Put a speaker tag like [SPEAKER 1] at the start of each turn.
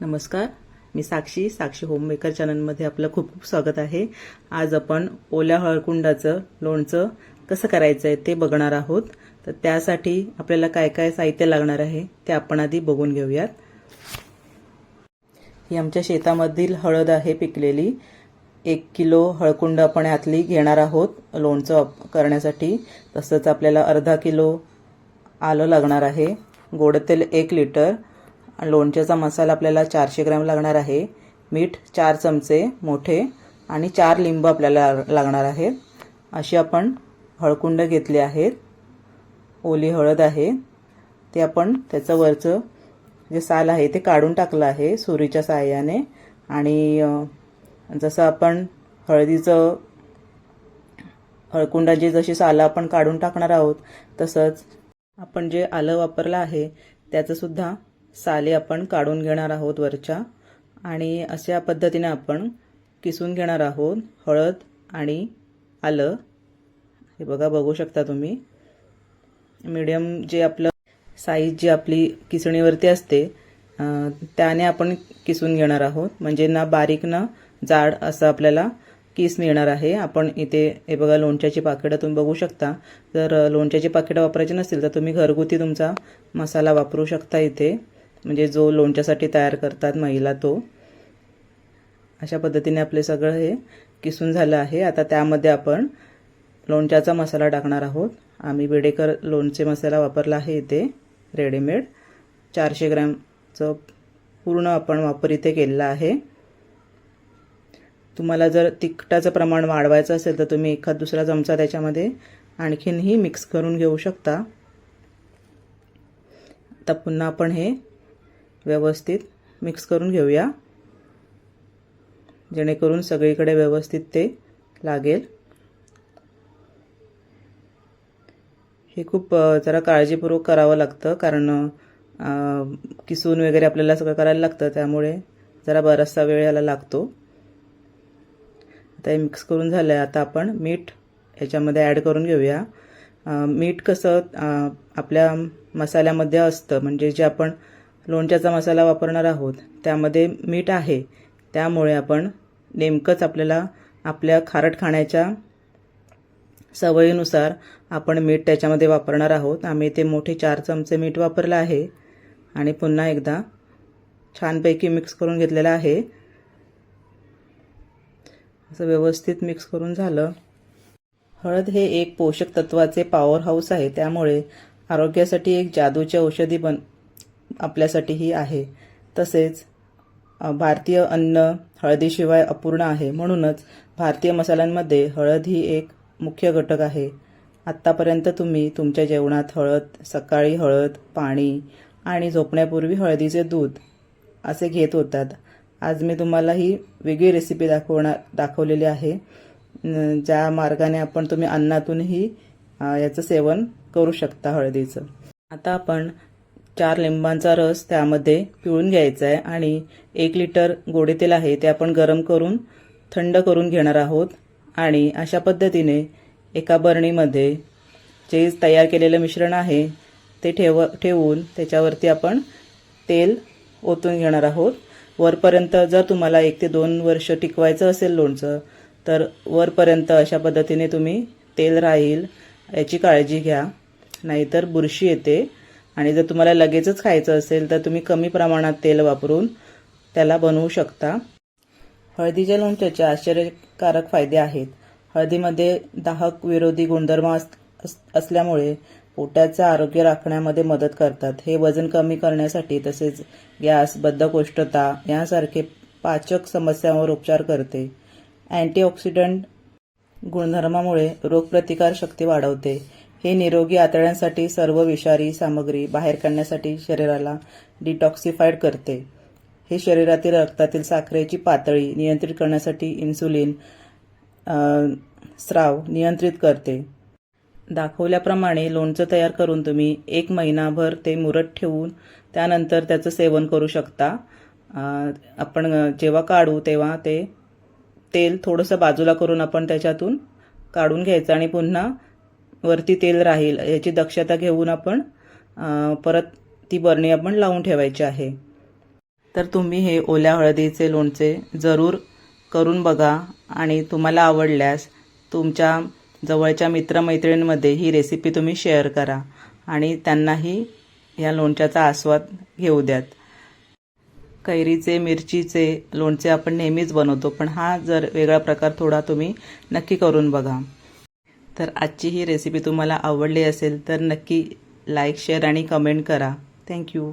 [SPEAKER 1] नमस्कार. मी साक्षी साक्षी होममेकर चॅनलमध्ये आपलं खूप खूप स्वागत आहे. आज आपण ओल्या हळकुंडाचं लोणचं कसं करायचं आहे ते बघणार आहोत. तर त्यासाठी आपल्याला काय काय साहित्य लागणार आहे ते आपण आधी बघून घेऊयात. ही आमच्या शेतामधील हळद आहे पिकलेली. एक किलो हळकुंड आपण यातली घेणार आहोत लोणचं करण्यासाठी. तसंच आपल्याला अर्धा किलो आलं लागणार आहे. गोड तेल एक लिटर. आणि लोणच्याचा मसाला आपल्याला चारशे ग्रॅम लागणार आहे. मीठ चार चमचे मोठे आणि चार लिंब आपल्याला लागणार आहेत. अशी आपण हळकुंड घेतले आहेत. ओली हळद आहे. ते आपण त्याचं वरचं जे साल आहे ते काढून टाकलं आहे सुरीच्या साहाय्याने आणि जसं आपण हळदीचं हळकुंडाची जशी सालं आपण काढून टाकणार आहोत तसंच आपण जे आलं वापरलं आहे त्याचंसुद्धा साले आपण काढून घेणार आहोत वरच्या आणि अशा पद्धतीने आपण किसून घेणार आहोत हळद आणि आलं. हे बघा बघू शकता तुम्ही. मीडियम जे आपलं साईज जी आपली किसणीवरती असते त्याने आपण किसून घेणार आहोत. म्हणजे ना बारीक ना जाड असं आपल्याला किस मिळणार आहे. आपण इथे हे बघा लोणच्याची पाकिटं तुम्ही बघू शकता. जर लोणच्याची पाकिटं वापरायची नसतील तर तुम्ही घरगुती तुमचा मसाला वापरू शकता इथे. म्हणजे जो लोणच्यासाठी तयार करतात महिला तो. अशा पद्धतीने आपले सगळं हे किसून झालं आहे. आता त्यामध्ये आपण लोणच्याचा मसाला टाकणार आहोत. आम्ही बेडेकर लोणचे मसाला वापरला आहे इथे रेडीमेड. चारशे ग्रॅमचं पूर्ण आपण वापर इथे केलेला आहे. तुम्हाला जर तिखटाचं प्रमाण वाढवायचं असेल तर तुम्ही एखाद दुसरा चमचा त्याच्यामध्ये आणखीनही मिक्स करून घेऊ शकता. आता पुन्हा आपण हे व्यवस्थित मिक्स करून घेऊया. जेणेकरून सगळीकडे व्यवस्थित ते लागेल. हे खूप जरा काळजीपूर्वक करावं लागतं कारण किसून वगैरे आपल्याला सगळं करायला लागतं त्यामुळे जरा बराचसा वेळ याला लागतो. आता हे मिक्स करून झालं आहे आता आपण मीठ ह्याच्यामध्ये ॲड करून घेऊया. मीठ कसं आपल्या मसाल्यामध्ये असतं म्हणजे जे आपण लोणच्याचा मसाला वापरणार आहोत. त्यामध्ये मीठ आहे. त्यामुळे आपण नेमकंच आपल्याला आपल्या खारट खाण्याच्या सवयीनुसार आपण मीठ त्याच्यामध्ये वापरणार आहोत. आम्ही ते मोठे चार चमचे मीठ वापरलं आहे. आणि पुन्हा एकदा छानपैकी मिक्स करून घेतलेलं आहे. असं व्यवस्थित मिक्स करून झालं. हळद हे एक पोषक तत्वाचे पॉवर हाऊस आहे. त्यामुळे आरोग्यासाठी एक जादूची औषधी बन आपल्यासाठीही आहे. तसेच भारतीय अन्न हळदीशिवाय अपूर्ण आहे. म्हणूनच भारतीय मसाल्यांमध्ये हळद ही एक मुख्य घटक आहे. आत्तापर्यंत तुम्ही तुमच्या जेवणात हळद सकाळी हळद पाणी आणि झोपण्यापूर्वी हळदीचे दूध असे घेत होतात. आज मी तुम्हाला ही वेगळी रेसिपी दाखवणार दाखवलेली आहे. ज्या मार्गाने आपण तुम्ही अन्नातूनही याचं सेवन करू शकता हळदीचं. आता आपण चार लिंबांचा रस त्यामध्ये पिळून घ्यायचा आहे आणि एक लिटर गोडे तेल आहे ते आपण गरम करून थंड करून घेणार आहोत. आणि अशा पद्धतीने एका बरणीमध्ये जे तयार केलेलं मिश्रण आहे ते ठेव ठेवून त्याच्यावरती आपण तेल ओतून घेणार आहोत. वरपर्यंत जर तुम्हाला एक ते दोन वर्ष टिकवायचं असेल लोणचं तर वरपर्यंत अशा पद्धतीने तुम्ही तेल राहील याची काळजी घ्या. नाहीतर बुरशी येते. आणि जर तुम्हाला लगेचच खायचं असेल तर तुम्ही कमी प्रमाणात तेल वापरून त्याला बनवू शकता. हळदीच्या लोणच्याचे आश्चर्यकारक फायदे आहेत. हळदीमध्ये दाहक विरोधी गुणधर्म अस- अस- असल्यामुळे पोटाचं आरोग्य राखण्यामध्ये मदत करतात. हे वजन कमी करण्यासाठी तसेच गॅस बद्धकोष्ठता यासारखे पाचक समस्यांवर उपचार करते. अँटीऑक्सिडंट गुणधर्मामुळे रोगप्रतिकार शक्ती वाढवते. हे निरोगी आतड्यांसाठी सर्व विषारी सामग्री बाहेर काढण्यासाठी शरीराला डिटॉक्सिफाईड करते. हे शरीरातील रक्तातील साखरेची पातळी नियंत्रित करण्यासाठी इन्सुलिन स्राव नियंत्रित करते. दाखवल्याप्रमाणे लोणचं तयार करून तुम्ही एक महिनाभर ते मुरत ठेवून त्यानंतर त्याचं सेवन करू शकता. आपण जेव्हा काढू तेव्हा ते तेल थोडंसं बाजूला करून आपण त्याच्यातून काढून घ्यायचं आणि पुन्हा वरती तेल राहील याची दक्षता घेऊन आपण परत ती बरणी आपण लावून ठेवायची आहे. तर तुम्ही हे ओल्या हळदीचे लोणचे जरूर करून बघा आणि तुम्हाला आवडल्यास तुमच्या जवळच्या मित्रमैत्रिणींमध्ये ही रेसिपी तुम्ही शेअर करा आणि त्यांनाही ह्या लोणच्याचा आस्वाद घेऊ द्यात. कैरीचे मिरचीचे लोणचे आपण नेहमीच बनवतो पण हा जर वेगळा प्रकार थोडा तुम्ही नक्की करून बघा. तर आजची ही रेसिपी तुम्हाला आवडली असेल तर नक्की लाईक शेअर आणि कमेंट करा. Thank you